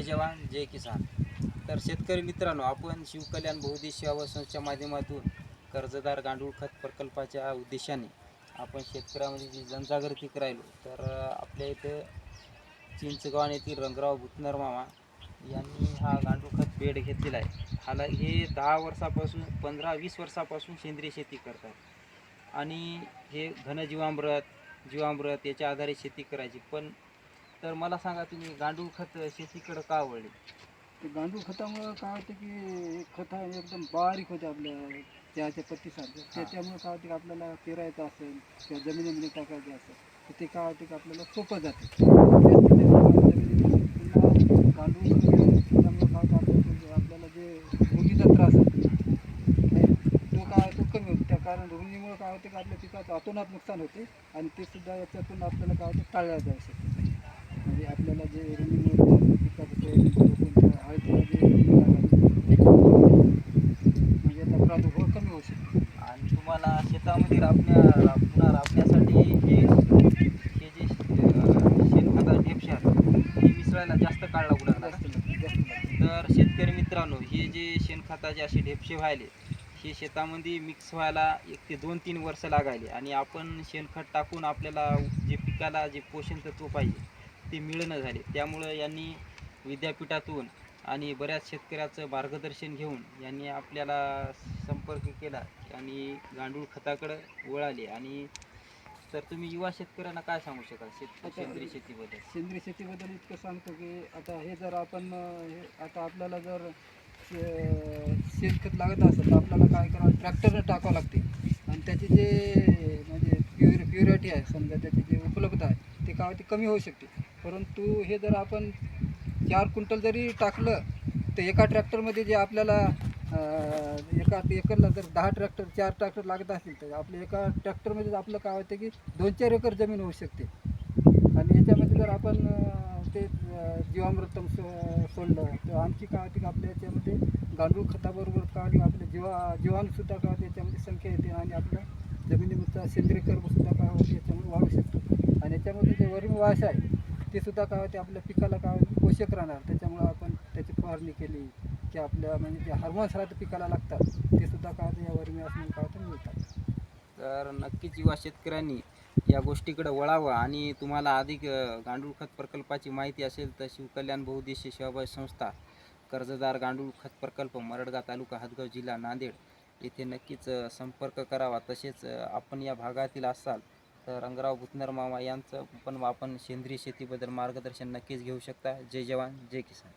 जय जवान जय किसान. तर शेतकरी मित्रांनो आपण शिवकल्याण बहुउद्देशीय सेवा संस्थेच्या माध्यमातून कर्जदार गांडूळ खत प्रकल्पाच्या उद्देशाने आपण शेतकऱ्यामध्ये जी जनजागृती करायलो तर आपल्या इथं चिंचगाव येथील रंगराव भुतनर मामा यांनी हा गांडूळ खत बेड घेतलेला आहे. हाला हे दहा वर्षापासून पंधरा वीस वर्षापासून सेंद्रिय शेती करतात. आणि हे घनजीवामृत जीवामृत याच्या आधारे शेती करायची. पण तर मला सांगा तुम्ही गांडूळ खत शेतीकडे का वळले ते गांडूळ खतामुळं काय होतं की हे खत आहे एकदम बारीक होते आपल्या चहाच्या पत्तीसारखं त्याच्यामुळे काय होते की आपल्याला पेरायचं असेल किंवा जमिनीमध्ये टाकायचं असेल तर ते काय होते की आपल्याला सोपं जाते. जमिनीमध्ये गांडूळ त्यामुळे काय होतं आपल्याला जे- रोगीचा त्रास आहे तो काय तो कमी होतो. त्या कारण रोगणीमुळे काय होते की आपल्या पिकाचं अतोनात नुकसान होते आणि ते सुद्धा याच्यातून आपल्याला काय होते टाळल्या जाऊ शकते म्हणजे आपल्याला जे आपल्या पिकाचं लागली, म्हणजे याचा प्रादुर्भाव कमी होऊ शकतो. आणि तुम्हाला शेतामध्ये राबण्या राब- पुन्हा राबण्यासाठी हे हे जे शेणखता ढेपशा हे मिसळायला जास्त काळ लागू लागतं. तर शेतकरी मित्रांनो हे जे शेणखताचे असे ढेपशे व्हायले हे शेतामध्ये मिक्स व्हायला एक ते दोन तीन वर्ष लागायले. आणि आपण शेणखत टाकून आपल्याला जे पिकाला जे पोषण तत्व पाहिजे ते मिळणं झाले. त्यामुळं यांनी विद्यापीठातून आणि बऱ्याच शेतकऱ्याचं मार्गदर्शन घेऊन यांनी आपल्याला संपर्क केला आणि गांडूळ खताकडं वळाले. आणि तर तुम्ही युवा शेतकऱ्यांना काय सांगू शकाल शेत सेंद्रिय शेतीबद्दल? सेंद्रिय शेतीबद्दल इतकं सांगतो की आता हे जर आपण हे आता आपल्याला जर शे- शेणखत लागत असेल तर आपल्याला काय करावं? ट्रॅक्टरनं टाकावं लागते. आणि त्याची जे म्हणजे प्युर प्युरिटी आहे समजा त्याची जी उपलब्धता आहे ते काय होते? कमी होऊ शकते. परंतु हे जर आपण चार क्विंटल जरी टाकलं तर एका ट्रॅक्टरमध्ये जे आपल्याला एका एकरला जर दहा ट्रॅक्टर चार ट्रॅक्टर लागत असतील तर आपल्या एका ट्रॅक्टरमध्ये आपलं काय होतं की दोन चार एकर जमीन होऊ शकते. आणि याच्यामध्ये जर आपण ते जीवामृतम सो- सोडलं तर आणखी काय होते की आपल्या याच्यामध्ये गांडूळ खताबरोबर काय होते आपल्या जीवा जीवाणूसुद्धा काय होते याच्यामध्ये संख्या येते आणि आपल्या जमिनीमधचा सेंद्रिय कर्मसुद्धा काय होते याच्यामध्ये वाढू शकतो. आणि याच्यामध्ये जे वरून वास आहे ते सुद्धा काय होते आपल्या पिकाला काय पोषक राहणार. त्याच्यामुळं आपण त्याची फवारणी केली की आपल्या म्हणजे जे हार्मोन्स राहते पिकाला लागतात ते सुद्धा काय होते या वर्मी असं काय होतं मिळतात. तर नक्कीच युवा शेतकऱ्यांनी या गोष्टीकडे वळावं आणि तुम्हाला अधिक गांडूळ खत प्रकल्पाची माहिती असेल तर शिवकल्याण बहुद्देशीय सेवाभावी संस्था कर्जदार गांडूळ खत प्रकल्प मरडगा तालुका हदगाव जिल्हा नांदेड. येथे नक्कीच संपर्क करावा. तसेच आपण या भागातील असाल तर रंगराव भुतनर मामा यांचं पण आपण सेंद्रिय शेतीबद्दल मार्गदर्शन नक्कीच घेऊ शकता. जय जवान जय किसान.